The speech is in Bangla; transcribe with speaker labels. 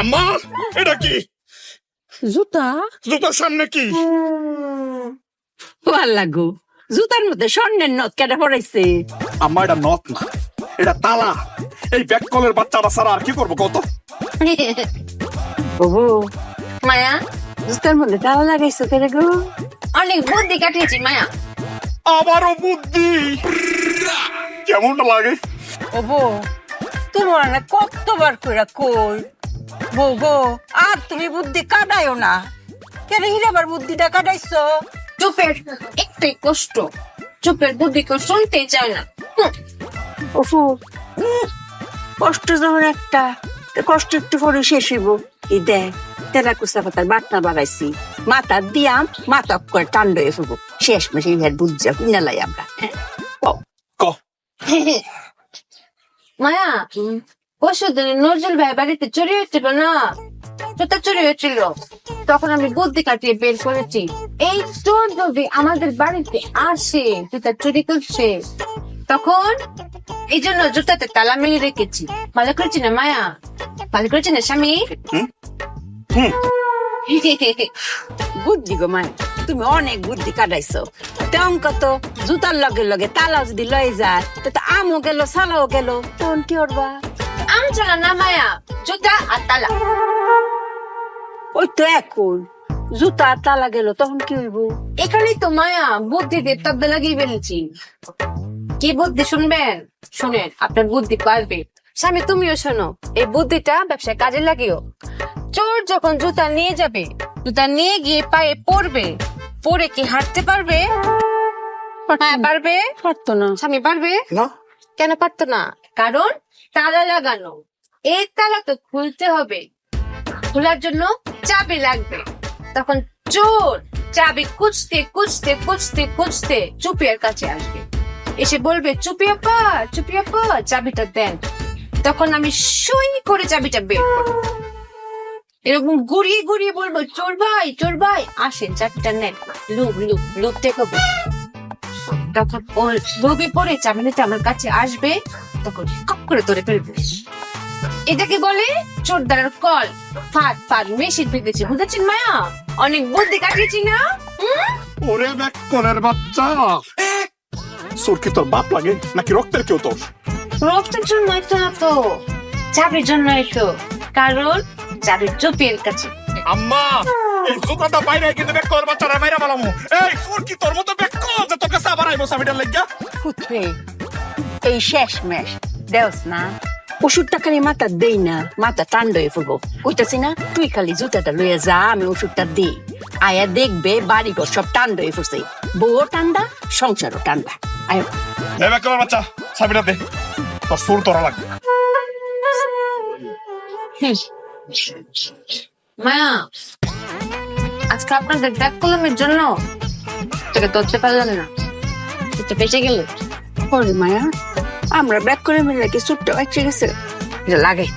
Speaker 1: আম্মা এটা কি?
Speaker 2: জুতা?
Speaker 1: জুতার সামনে কি?
Speaker 2: ভালো লাগো জুতার মধ্যে স্বর্ণের নথ কেটে পড়াইছে।
Speaker 1: আম্মা এটা নথ না এটা তালা। এই ব্যাক কলের বাচ্চারা সারা আর কি করব কত
Speaker 2: ওহো
Speaker 3: মায়া
Speaker 2: জুতার মধ্যে তালা লাগাইছো কেন গো?
Speaker 3: অনেক বুদ্ধি কাটিয়েছি মায়া।
Speaker 1: আবারও বুদ্ধি। কেমনটা লাগে?
Speaker 2: ওবো তোমার না কতবার কইরা কই? বউ গো আর তুমি বুদ্ধি কাটাইও না। কেন হিরাবার বুদ্ধিটা কাটাইছো?
Speaker 3: চুপের একটাই কষ্ট। চুপের বুদ্ধি কেউ শুনতে চায় না।
Speaker 2: ওফু কষ্ট যখন একটা কষ্ট একটু পরে শেষ হইব। এই দেখ তেরা কুসা পাতার বাটনা বাড়াইছি। মাথা দিয়াম মাথা করে টান্ড হয়ে ফুবো শেষ মাসে ইহার বুঝা কিনালাই আমরা।
Speaker 3: মায়া পরশু দিন নজরুল ভাই বাড়িতে চুরি হয়েছিল না? জুতা চুরি হয়েছিল তখন আমি বুদ্ধি কাটিয়ে বের করেছি। এই চোর যদি আমাদের বাড়িতে আসে জুতা চুরি করছে তখন এই জন্য জুতাতে তালা মেরে রেখেছি। ভালো করেছি না মায়া? ভালো করেছি না স্বামী?
Speaker 2: বুদ্ধি গো মায়া তুমি অনেক বুদ্ধি কাটাইছো। তেমন কত জুতার লগে লগে তালা যদি লয়ে যায় তো তো আমও গেল সালাও গেল। তখন কি করবা?
Speaker 3: আম চালা না মায়া জুতা আর তালা
Speaker 2: ওই তো এখন জুতা আর তালা গেল তখন কি হইব?
Speaker 3: এখানেই তো মায়া বুদ্ধি দিয়ে তব্দা লাগিয়ে ফেলেছি কি বুদ্ধি শুনবেন? শুনেন আপনার বুদ্ধি পারবে। স্বামী তুমিও শোনো এই বুদ্ধিটা ব্যবসায় কাজে লাগিও। চোর যখন জুতা নিয়ে যাবে জুতা নিয়ে গিয়ে পায়ে পড়বে পরে কি হাঁটতে পারবে? হ্যাঁ পারবে?
Speaker 2: পারতো না।
Speaker 3: স্বামী পারবে?
Speaker 1: না।
Speaker 3: কেন পারতো না? কারণ তালা লাগানো। এই তালা তো খুলতে হবে। খোলার জন্য চাবি লাগবে। তখন চোর চাবি কুচতে কুচতে কুচতে কুচতে চুপিয়ার কাছে আসবে। এসে বলবে চুপিয়া পা চুপিয়া পা চাবিটা দেন। তখন আমি সই করে চাবিটা বের করব। এরকম ঘুরিয়ে ঘুরিয়ে বলব, চোর ভাই চোর ভাই, আসেন, চাবিটা নেন। লুক লুক লুক দেখব তখন ও লোভে পড়ে চাবি নিতে আমার কাছে আসবে। তখন কপ করে ধরে ফেলবে। এটাকে বলে চোরদার কল। ফাট ফাট মেশিন পেতেছে বুঝেছেন মায়া? অনেক বুদ্ধি কাটিয়েছি না?
Speaker 1: ওরে ব্যাক কলের বাচ্চা। সোর কি তোর বাপ লাগে নাকি রক্তের কেউ তোর?
Speaker 3: রক্তের জন্য তো না তো চাবির জন্য তো। কারণ চাবির চুপির কাছে।
Speaker 1: আম্মা এই জুতাটা বাইরে কিন্তু ব্যাক কলের বাচ্চারা মাইরা বালামু এই সোর কি তোর মতো ব্যাক কল যে তোর কাছে আবার আইবো লাগিয়া
Speaker 2: ফুটবে। এই শেষ মেশ। দেওস না। ওষুধটা খালি মাথা দেই না মাথা টান্ড হয়ে ফুলবো কইতাছি না তুই খালি জুতাটা লইয়া যা আমি ওষুধটা দিই। আয়া দেখবে বাড়ি ঘর সব টান্ড হয়ে বউও টান্ডা সংসারও আয়।
Speaker 1: ব্যাক বাচ্চা সাবিটা দে। তোর সুর তোরা লাগবে।
Speaker 3: মায়া আজকে আপনাদের ব্যাগ কলমের জন্য। তোকে ধরতে পারলাম না। এটা বেঁচে গেল।
Speaker 2: মায়া। আমরা ব্যাক করে মিলে কি সুটটা বাচ্চা গেছে? এটা লাগাই